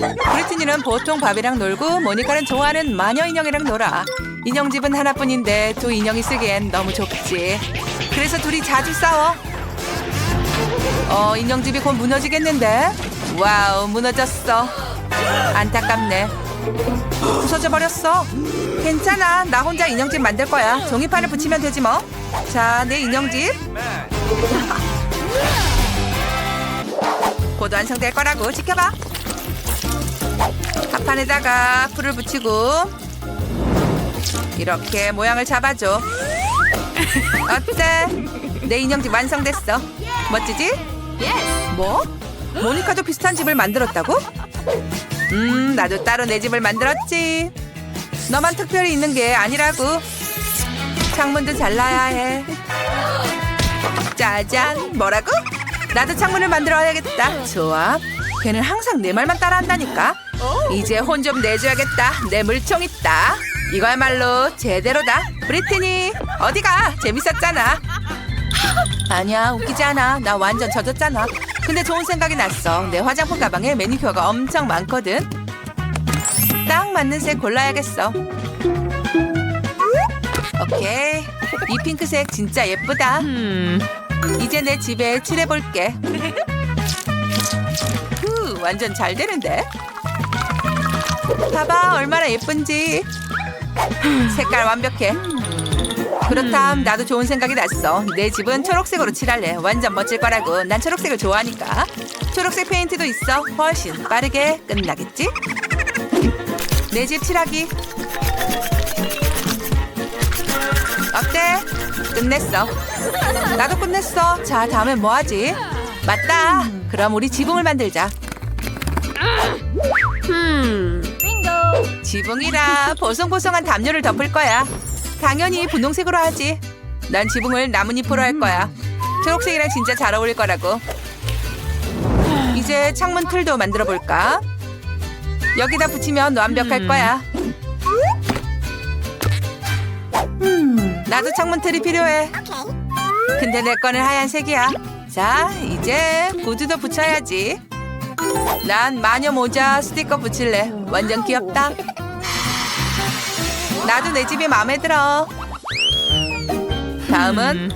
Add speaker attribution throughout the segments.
Speaker 1: 브리트니는 보통 바비랑 놀고 모니카는 좋아하는 마녀 인형이랑 놀아. 인형집은 하나뿐인데 두 인형이 쓰기엔 너무 좁지. 그래서 둘이 자주 싸워. 어, 인형집이 곧 무너지겠는데? 와우, 무너졌어. 안타깝네. 부서져 버렸어. 괜찮아. 나 혼자 인형집 만들 거야. 종이판을 붙이면 되지 뭐. 자, 내 인형집. 곧 완성될 거라고 지켜봐. 합판에다가 풀을 붙이고 이렇게 모양을 잡아줘. 어때? 내 인형집 완성됐어. 멋지지? 뭐? 모니카도 비슷한 집을 만들었다고? 음, 나도 따로 내 집을 만들었지. 너만 특별히 있는 게 아니라고. 창문도 잘라야 해. 짜잔, 뭐라고? 나도 창문을 만들어야겠다. 좋아. 걔는 항상 내 말만 따라한다니까. 이제 혼 좀 내줘야겠다. 내 물총 있다. 이거야말로 제대로다. 브리트니, 어디가? 재밌었잖아. 아니야, 웃기지 않아. 나 완전 젖었잖아. 근데 좋은 생각이 났어. 내 화장품 가방에 매니큐어가 엄청 많거든. 딱 맞는 색 골라야겠어. 오케이. 이 핑크색 진짜 예쁘다. 이제 내 집에 칠해볼게. 후, 완전 잘 되는데? 봐봐, 얼마나 예쁜지. 색깔 완벽해. 그렇담 나도 좋은 생각이 났어. 내 집은 초록색으로 칠할래. 완전 멋질 거라고. 난 초록색을 좋아하니까. 초록색 페인트도 있어. 훨씬 빠르게 끝나겠지? 내 집 칠하기. 어때? 끝냈어. 나도 끝냈어. 자, 다음엔 뭐 하지? 맞다. 그럼 우리 지붕을 만들자. 지붕이라 보송보송한 담요를 덮을 거야. 당연히 분홍색으로 하지. 난 지붕을 나뭇잎으로 할 거야. 초록색이랑 진짜 잘 어울릴 거라고. 이제 창문 틀도 만들어 볼까? 여기다 붙이면 완벽할 거야. 나도 창문 틀이 필요해. 근데 내 거는 하얀색이야. 자, 이제 구두도 붙여야지. 난 마녀 모자 스티커 붙일래. 완전 귀엽다. 나도 내 집이 마음에 들어. 다음은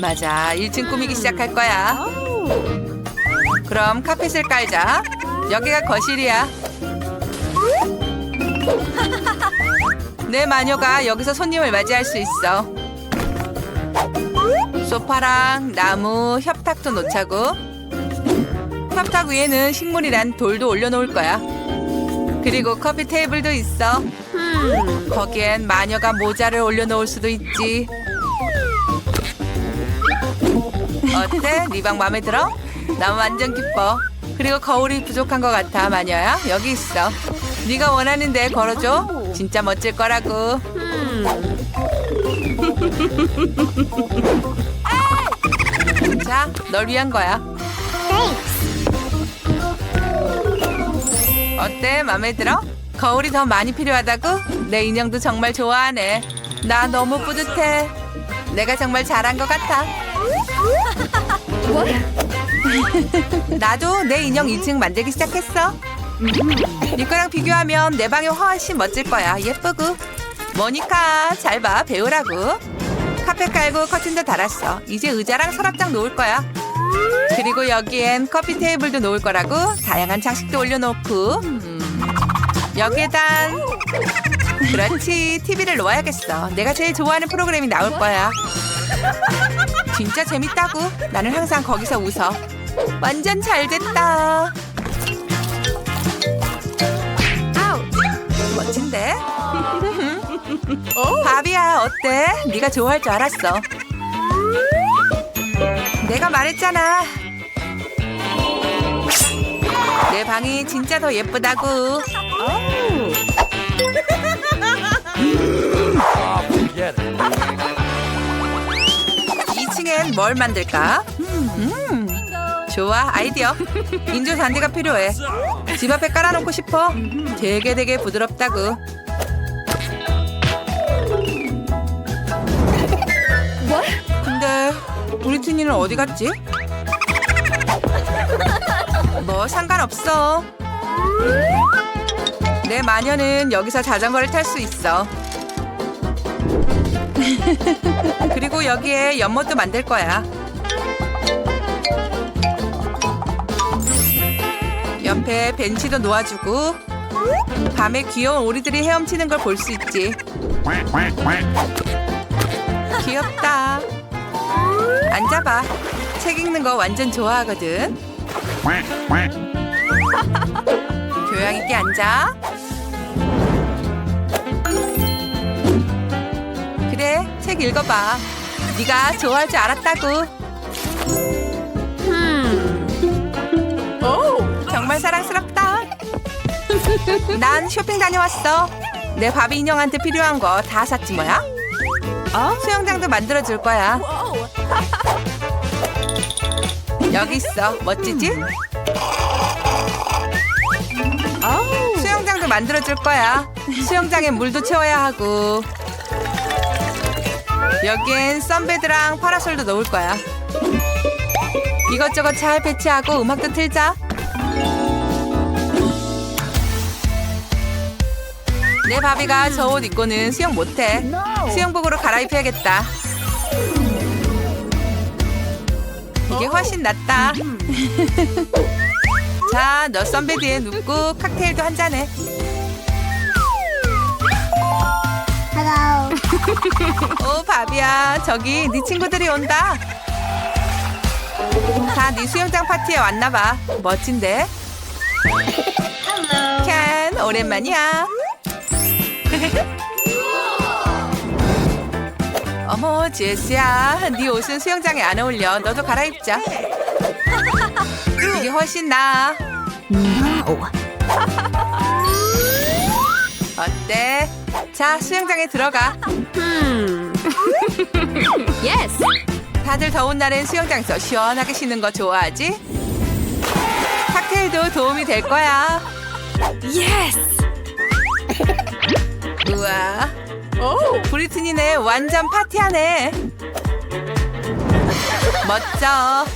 Speaker 1: 맞아 1층 꾸미기 시작할 거야. 그럼 카펫을 깔자. 여기가 거실이야. 내 마녀가 여기서 손님을 맞이할 수 있어. 소파랑 나무, 협탁도 놓자고. 협탁 위에는 식물이란 돌도 올려놓을 거야. 그리고 커피 테이블도 있어. 거기엔 마녀가 모자를 올려놓을 수도 있지. 어때? 네 방 마음에 들어? 난 완전 기뻐. 그리고 거울이 부족한 것 같아, 마녀야. 여기 있어. 네가 원하는 데 걸어줘. 진짜 멋질 거라고. 자, 널 위한 거야. 어때? 마음에 들어? 거울이 더 많이 필요하다고? 내 인형도 정말 좋아하네. 나 너무 뿌듯해. 내가 정말 잘한 것 같아. 나도 내 인형 2층 만들기 시작했어. 이거랑 비교하면 내 방이 훨씬 멋질 거야. 예쁘고. 모니카, 잘 봐. 배우라고. 카페 깔고 커튼도 달았어. 이제 의자랑 서랍장 놓을 거야. 그리고 여기엔 커피 테이블도 놓을 거라고. 다양한 장식도 올려놓고. 음, 여기에단. 그렇지. TV를 놓아야겠어. 내가 제일 좋아하는 프로그램이 나올 거야. 진짜 재밌다고. 나는 항상 거기서 웃어. 완전 잘 됐다. 멋진데? 바비야 어때? 네가 좋아할 줄 알았어. 내가 말했잖아. 내 방이 진짜 더 예쁘다고.
Speaker 2: Forget it.
Speaker 1: 2층엔 뭘 만들까? 음, 좋아 아이디어. 인조 잔디가 필요해. 집 앞에 깔아놓고 싶어. 되게 되게 부드럽다고. 근데 우리 틴이는 어디 갔지? 뭐 상관없어. 내 마녀는 여기서 자전거를 탈 수 있어. 그리고 여기에 연못도 만들 거야. 옆에 벤치도 놓아주고 밤에 귀여운 오리들이 헤엄치는 걸 볼 수 있지. 귀엽다. 앉아봐. 책 읽는 거 완전 좋아하거든. 교양 있게 앉아. 그래, 책 읽어봐. 네가 좋아할 줄 알았다고. 오, 정말 사랑스럽다. 난 쇼핑 다녀왔어. 내 바비 인형한테 필요한 거 다 샀지 뭐야? 수영장도 만들어 줄 거야. 여기 있어. 멋지지? 수영장도 만들어 줄 거야. 수영장에 물도 채워야 하고. 여기엔 썬베드랑 파라솔도 놓을 거야. 이것저것 잘 배치하고 음악도 틀자. 내 바비가 저 옷 입고는 수영 못해. 수영복으로 갈아입혀야겠다. 이게 훨씬 낫다. 자, 너 선베드에 눕고 칵테일도 한 잔해. 오, 바비야. 저기 네 친구들이 온다. 다 네 수영장 파티에 왔나 봐. 멋진데? 캔, 오랜만이야. 어머, 제스야. 네 옷은 수영장에 안 어울려. 너도 갈아입자. 이게 훨씬 나아. 어때? 자, 수영장에 들어가.
Speaker 3: Yes.
Speaker 1: 다들 더운 날엔 수영장에서 시원하게 쉬는 거 좋아하지? 칵테일도 도움이 될 거야.
Speaker 3: Yes.
Speaker 1: 우와. 오, 브리트니네 완전 파티하네. 멋져.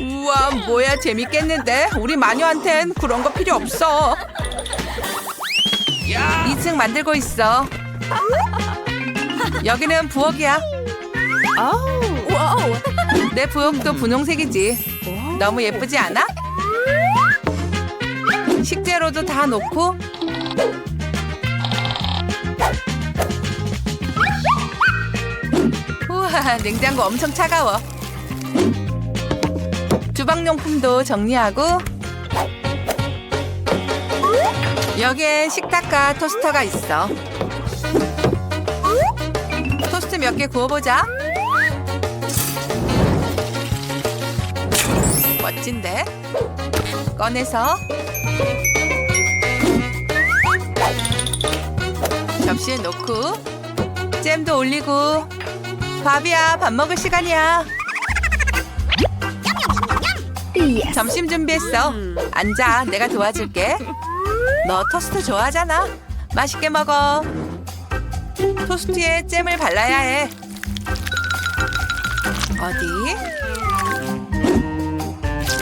Speaker 1: 우와, 뭐야 재밌겠는데? 우리 마녀한텐 그런 거 필요 없어. 2층 만들고 있어. 여기는 부엌이야. 내 부엌도 분홍색이지. 너무 예쁘지 않아? 식재료도 다 놓고 우와 냉장고 엄청 차가워. 주방용품도 정리하고 여기엔 식 탁과 토스터가 있어. 토스트 몇 개 구워보자. 멋진데? 꺼내서 접시에 놓고 잼도 올리고 밥이야 밥 먹을 시간이야. 점심 준비했어 앉아 내가 도와줄게 너 토스트 좋아하잖아. 맛있게 먹어. 토스트에 잼을 발라야 해. 어디?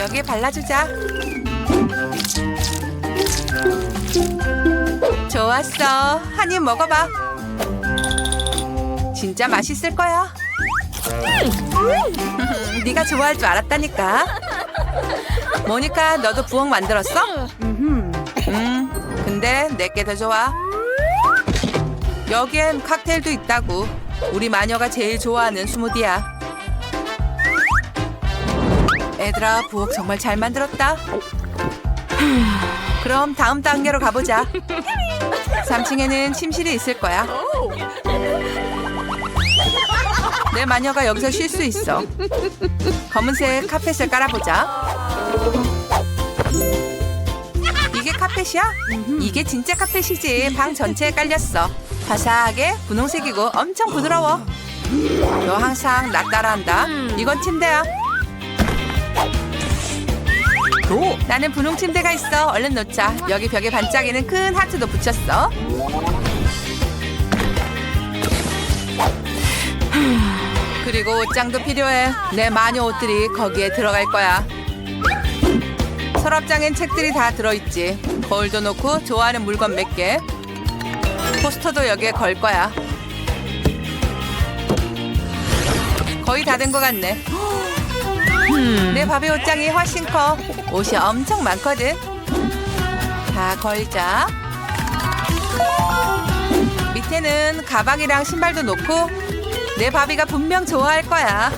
Speaker 1: 여기에 발라주자. 좋았어. 한 입 먹어봐. 진짜 맛있을 거야. 네가 좋아할 줄 알았다니까. 모니카 너도 부엌 만들었어? 음 근데 내게 더 좋아. 여기엔 칵테일도 있다고. 우리 마녀가 제일 좋아하는 스무디야. 애들아 부엌 정말 잘 만들었다. 그럼 다음 단계로 가보자. 3층에는 침실이 있을 거야. 내 마녀가 여기서 쉴 수 있어. 검은색 카펫을 깔아보자 카펫이야? 이게 진짜 카펫이지. 방 전체에 깔렸어. 바삭하게 분홍색이고 엄청 부드러워. 너 항상 나 따라한다. 이건 침대야. 나는 분홍 침대가 있어. 얼른 놓자. 여기 벽에 반짝이는 큰 하트도 붙였어. 그리고 옷장도 필요해. 내 마녀 옷들이 거기에 들어갈 거야 서랍 서랍장엔 책들이 다 들어있지. 거울도 놓고 좋아하는 물건 몇 개. 포스터도 여기에 걸 거야. 거의 다 된 것 같네. 내 바비 옷장이 훨씬 커. 옷이 엄청 많거든. 다 걸자. 밑에는 가방이랑 신발도 놓고 내 바비가 분명 좋아할 거야.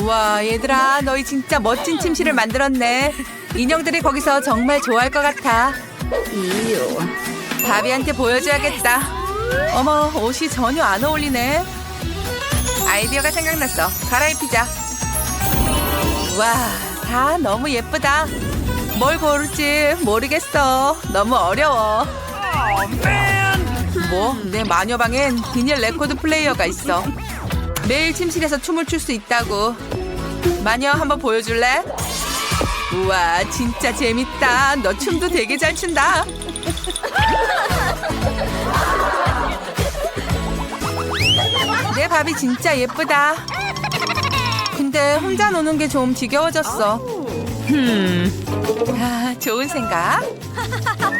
Speaker 1: 우와 얘들아 너희 진짜 멋진 침실을 만들었네. 인형들이 거기서 정말 좋아할 것 같아. 바비한테 보여줘야겠다. 어머 옷이 전혀 안 어울리네. 아이디어가 생각났어. 갈아입히자. 와, 다 너무 예쁘다. 뭘 고를지 모르겠어. 너무 어려워. 뭐? 내 마녀방엔 비닐 레코드 플레이어가 있어. 매일 침실에서 춤을 출 수 있다고. 마녀 한번 보여줄래? 우와, 진짜 재밌다. 너 춤도 되게 잘 춘다. 내 밥이 진짜 예쁘다. 근데 혼자 노는 게 좀 지겨워졌어. 아, 좋은 생각.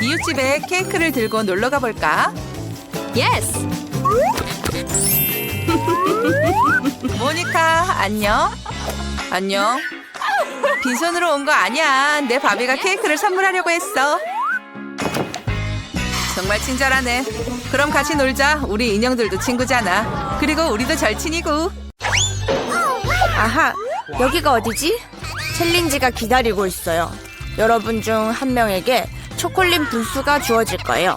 Speaker 1: 이웃집에 케이크를 들고 놀러 가볼까?
Speaker 3: Yes.
Speaker 1: 모니카, 안녕. 안녕. 빈손으로 온 거 아니야. 내 바비가 케이크를 선물하려고 했어. 정말 친절하네. 그럼 같이 놀자. 우리 인형들도 친구잖아. 그리고 우리도 절친이고.
Speaker 4: 아하, 여기가 어디지? 챌린지가 기다리고 있어요. 여러분 중 한 명에게 초콜릿 분수가 주어질 거예요.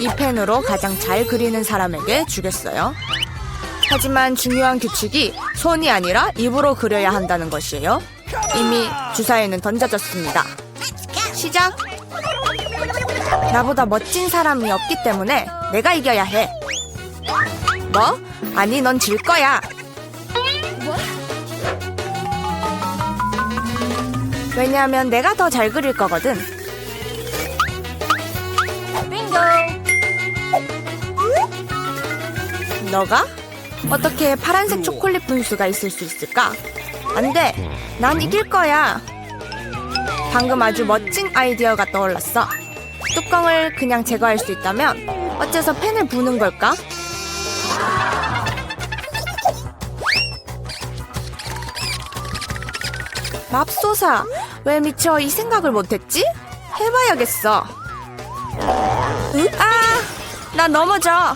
Speaker 4: 이 펜으로 가장 잘 그리는 사람에게 주겠어요. 하지만 중요한 규칙이 손이 아니라 입으로 그려야 한다는 것이에요. 이미 주사위는 던져졌습니다. 시작! 나보다 멋진 사람이 없기 때문에 내가 이겨야 해. 뭐? 아니, 넌 질 거야. 왜냐하면 내가 더 잘 그릴 거거든. 빙고. 너가? 어떻게 파란색 초콜릿 분수가 있을 수 있을까? 안 돼. 난 이길 거야. 방금 아주 멋진 아이디어가 떠올랐어. 뚜껑을 그냥 제거할 수 있다면 어째서 펜을 부는 걸까? 맙소사, 왜 미처 이 생각을 못했지? 해봐야겠어. 아, 나 넘어져.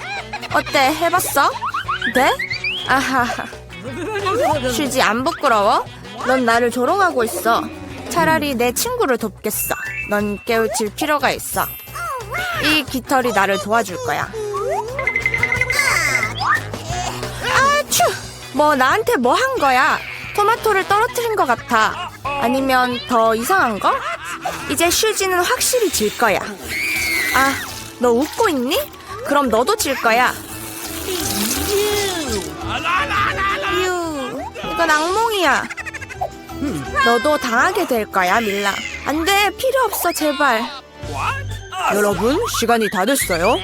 Speaker 4: 어때, 해봤어? 네? 아하. 쉬지 안 부끄러워? 넌 나를 조롱하고 있어. 차라리 내 친구를 돕겠어. 넌 깨우칠 필요가 있어. 이 깃털이 나를 도와줄 거야. 아추! 뭐 나한테 뭐 한 거야? 토마토를 떨어뜨린 것 같아. 아니면 더 이상한 거? 이제 슈지는 확실히 질 거야. 아, 너 웃고 있니? 그럼 너도 질 거야. 유, 이건 악몽이야. 너도 당하게 될 거야, 밀라. 안 돼, 필요 없어, 제발. 여러분, 시간이 다 됐어요.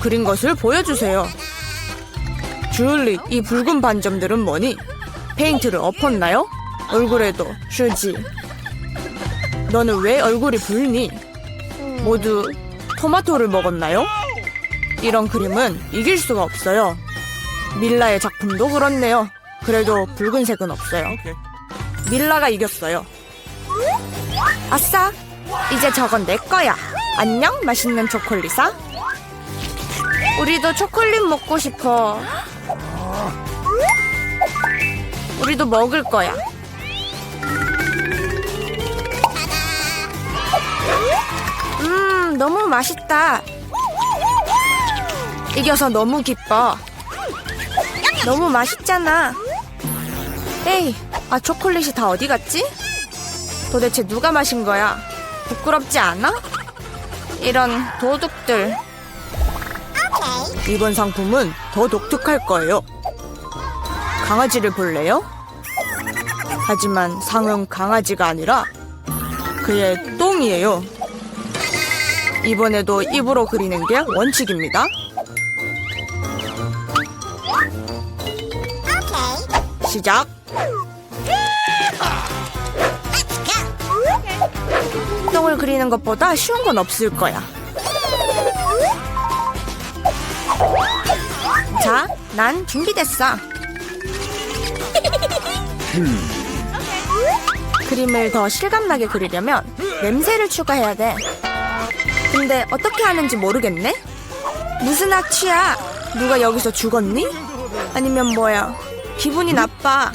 Speaker 4: 그린 것을 보여주세요. 줄리, 이 붉은 반점들은 뭐니? 페인트를 엎었나요? 얼굴에도 슈지. 너는 왜 얼굴이 붉니? 모두 토마토를 먹었나요? 이런 그림은 이길 수가 없어요. 밀라의 작품도 그렇네요. 그래도 붉은색은 없어요. 밀라가 이겼어요. 아싸! 이제 저건 내 거야. 안녕, 맛있는 초콜릿아. 우리도 초콜릿 먹고 싶어. 우리도 먹을 거야. 음, 너무 맛있다. 이겨서 너무 기뻐. 너무 맛있잖아. 에이, 아, 초콜릿이 다 어디 갔지? 도대체 누가 마신 거야? 부끄럽지 않아? 이런 도둑들. 이번 상품은 더 독특할 거예요. 강아지를 볼래요? 하지만 상은 강아지가 아니라 그의 똥이에요. 이번에도 입으로 그리는 게 원칙입니다. 시작. 똥을 그리는 것보다 쉬운 건 없을 거야. 자, 난 준비됐어. 그림을 더 실감나게 그리려면 냄새를 추가해야 돼. 근데 어떻게 하는지 모르겠네? 무슨 악취야? 누가 여기서 죽었니? 아니면 뭐야? 기분이 나빠.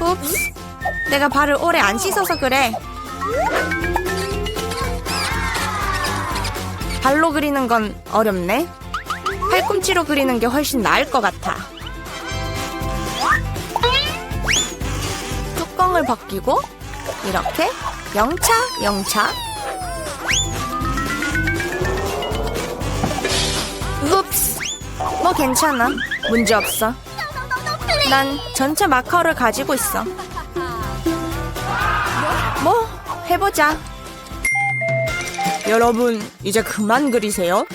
Speaker 4: уп스. 내가 발을 오래 안 씻어서 그래. 발로 그리는 건 어렵네. 팔꿈치로 그리는 게 훨씬 나을 것 같아. 뚜껑을 벗기고 이렇게 영차 영차. 읍스. 뭐 괜찮아. 문제 없어. 난 전체 마커를 가지고 있어. 뭐 해보자. 여러분 이제 그만 그리세요.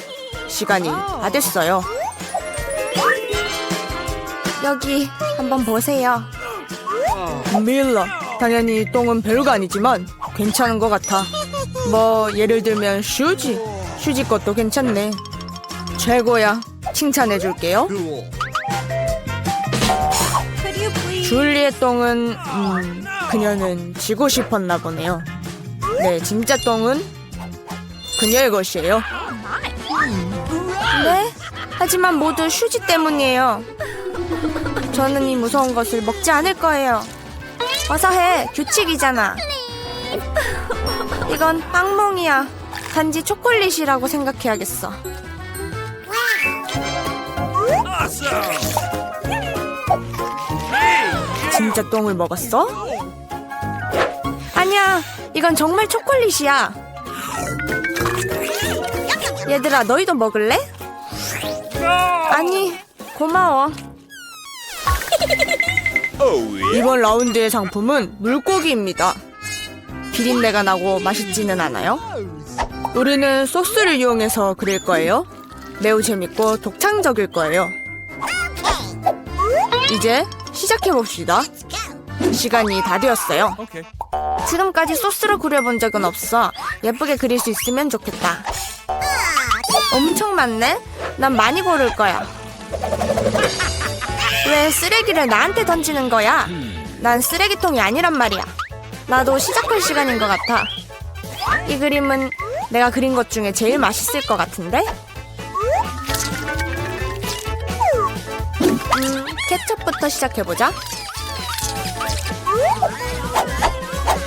Speaker 4: 시간이 다 됐어요. 여기 한번 보세요. 밀라, 당연히 똥은 별거 아니지만 괜찮은 것 같아. 뭐 예를 들면 슈지, 슈지 것도 괜찮네. 최고야. 칭찬해줄게요. 줄리의 똥은 음, 그녀는 지고 싶었나 보네요. 네, 진짜 똥은 그녀의 것이에요. 네? 하지만 모두 슈지 때문이에요. 저는 이 무서운 것을 먹지 않을 거예요. 어서 해. 규칙이잖아. 이건 빵몽이야. 단지 초콜릿이라고 생각해야겠어. 진짜 똥을 먹었어? 아니야, 이건 정말 초콜릿이야. 얘들아, 너희도 먹을래? 아니, 고마워. 이번 라운드의 상품은 물고기입니다. 비린내가 나고 맛있지는 않아요. 우리는 소스를 이용해서 그릴 거예요. 매우 재밌고 독창적일 거예요. 이제 시작해 봅시다. 시간이 다 되었어요. 지금까지 소스로 그려본 적은 없어. 예쁘게 그릴 수 있으면 좋겠다. 엄청 많네? 난 많이 고를 거야. 왜 쓰레기를 나한테 던지는 거야? 난 쓰레기통이 아니란 말이야. 나도 시작할 시간인 것 같아. 이 그림은 내가 그린 것 중에 제일 맛있을 것 같은데? 케첩부터 시작해보자.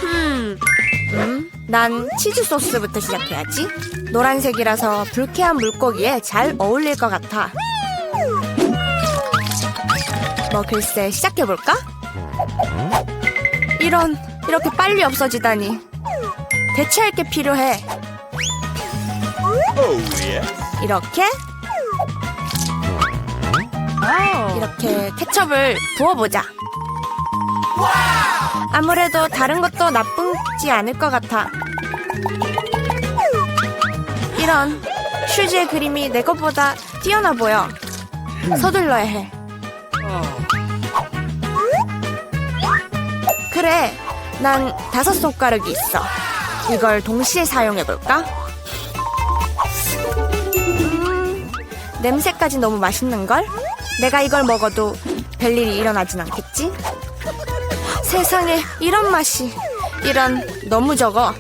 Speaker 4: 음, 음, 난 치즈 소스부터 시작해야지. 노란색이라서 불쾌한 물고기에 잘 어울릴 것 같아. 뭐 글쎄 시작해볼까? 이런 이렇게 빨리 없어지다니 대체할 게 필요해 이렇게 이렇게 케첩을 부어보자 아무래도 다른 것도 나쁘지 않을 것 같아 이런 슈즈의 그림이 내 것보다 뛰어나 보여 서둘러야 해 그래, 난 다섯 손가락이 있어. 이걸 동시에 사용해볼까? 음, 냄새까지 너무 맛있는걸? 내가 이걸 먹어도 별일이 일어나진 않겠지? 세상에, 이런 맛이. 이런, 너무 적어.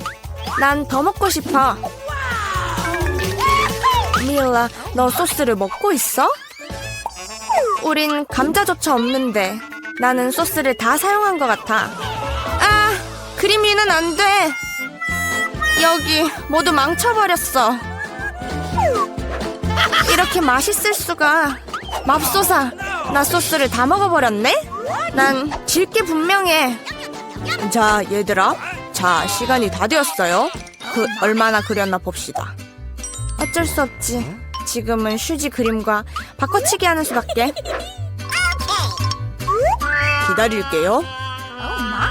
Speaker 4: 난 더 먹고 싶어. 미일라, 너 소스를 먹고 있어? 우린 감자조차 없는데 나는 소스를 다 사용한 것 같아. 아, 그림 위는 안 돼. 여기 모두 망쳐버렸어. 이렇게 맛있을 수가. 맙소사, 나 소스를 다 먹어버렸네? 난 질 게 분명해. 자, 얘들아. 자, 시간이 다 되었어요. 그, 얼마나 그렸나 봅시다. 어쩔 수 없지. 지금은 슈지 그림과 바꿔치기 하는 수밖에. 기다릴게요.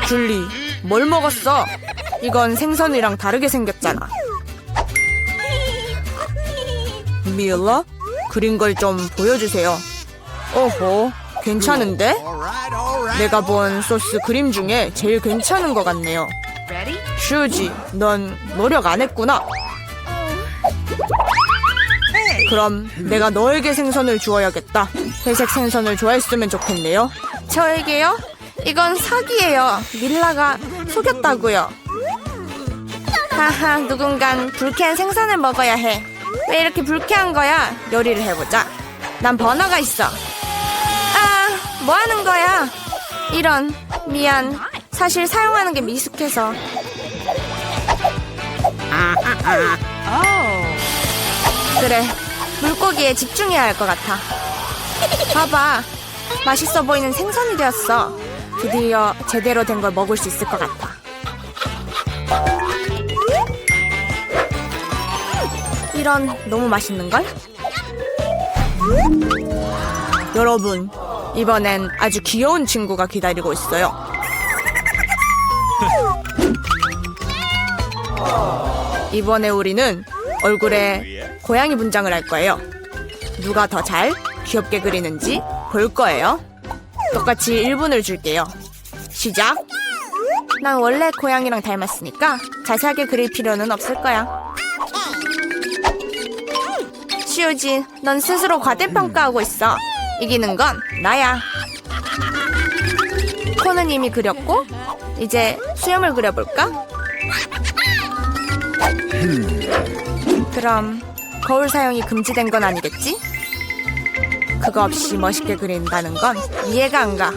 Speaker 4: 줄리, 뭘 먹었어? 이건 생선이랑 다르게 생겼잖아. 미일라, 그린 걸 좀 보여주세요. 오호, 괜찮은데? 내가 본 소스 그림 중에 제일 괜찮은 것 같네요. 슈지, 넌 노력 안 했구나. 그럼 내가 너에게 생선을 주어야겠다. 회색 생선을 좋아했으면 좋겠네요. 저에게요? 이건 사기예요. 밀라가 속였다고요. 하하, 누군간 불쾌한 생선을 먹어야 해. 왜 이렇게 불쾌한 거야? 요리를 해보자. 난 버너가 있어. 아, 뭐 하는 거야? 이런, 미안. 사실 사용하는 게 미숙해서. 그래, 물고기에 집중해야 할 것 같아. 봐봐, 맛있어 보이는 생선이 되었어. 드디어 제대로 된 걸 먹을 수 있을 것 같아. 이런 너무 맛있는 걸? 여러분, 이번엔 아주 귀여운 친구가 기다리고 있어요. 이번에 우리는 얼굴에 고양이 분장을 할 거예요. 누가 더 잘 귀엽게 그리는지 볼 거예요. 똑같이 1분을 줄게요. 시작! 난 원래 고양이랑 닮았으니까 자세하게 그릴 필요는 없을 거야. 시우지, 넌 스스로 과대평가하고 있어. 이기는 건 나야. 코는 이미 그렸고, 이제 수염을 그려볼까? 그럼 거울 사용이 금지된 건 아니겠지? 그거 없이 멋있게 그린다는 건 이해가 안 가.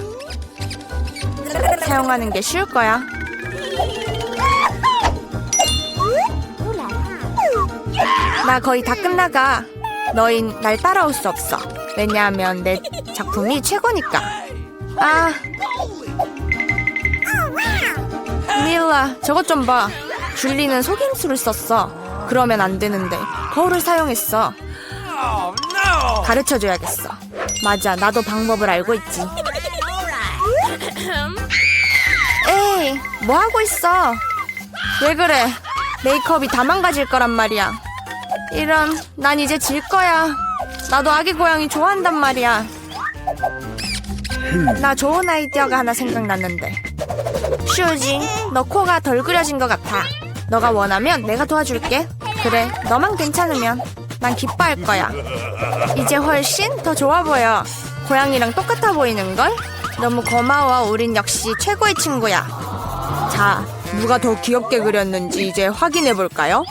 Speaker 4: 사용하는 게 쉬울 거야. 나 거의 다 끝나가. 너흰 날 따라올 수 없어. 왜냐하면 내 작품이 최고니까. 아. 밀라, 저것 좀 봐. 줄리는 속임수를 썼어. 그러면 안 되는데 거울을 사용했어. 가르쳐 줘야겠어. 맞아, 나도 방법을 알고 있지. 에이, 뭐 하고 있어? 왜 그래? 메이크업이 다 망가질 거란 말이야. 이런, 난 이제 질 거야. 나도 아기 고양이 좋아한단 말이야. 나 좋은 아이디어가 하나 생각났는데. 슈지, 너 코가 덜 그려진 것 같아. 너가 원하면 내가 도와줄게. 그래, 너만 괜찮으면 난 기뻐할 거야. 이제 훨씬 더 좋아 보여. 고양이랑 똑같아 보이는 걸? 너무 고마워. 우린 역시 최고의 친구야. 자, 누가 더 귀엽게 그렸는지 이제 확인해 볼까요?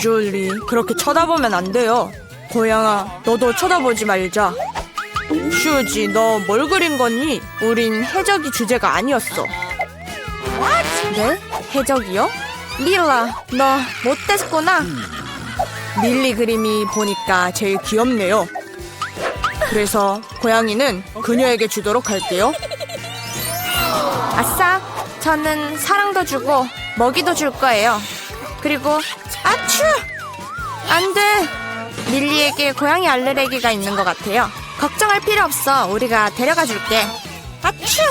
Speaker 4: 줄리, 그렇게 쳐다보면 안 돼요. 고양아, 너도 쳐다보지 말자. 슈지, 너 뭘 그린 거니? 우린 해적이 주제가 아니었어. 네? 해적이요? 밀라, 너 못됐구나. 밀리 그림이 보니까 제일 귀엽네요. 그래서 고양이는 그녀에게 주도록 할게요. 아싸, 저는 사랑도 주고 먹이도 줄 거예요. 그리고 아추! 안 돼! 밀리에게 고양이 알레르기가 있는 것 같아요. 걱정할 필요 없어. 우리가 데려가 줄게. 아추!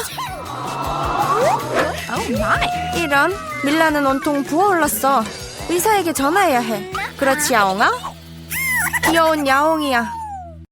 Speaker 4: 이런 밀라는 온통 부어올랐어. 의사에게 전화해야 해. 그렇지 야옹아? 귀여운 야옹이야.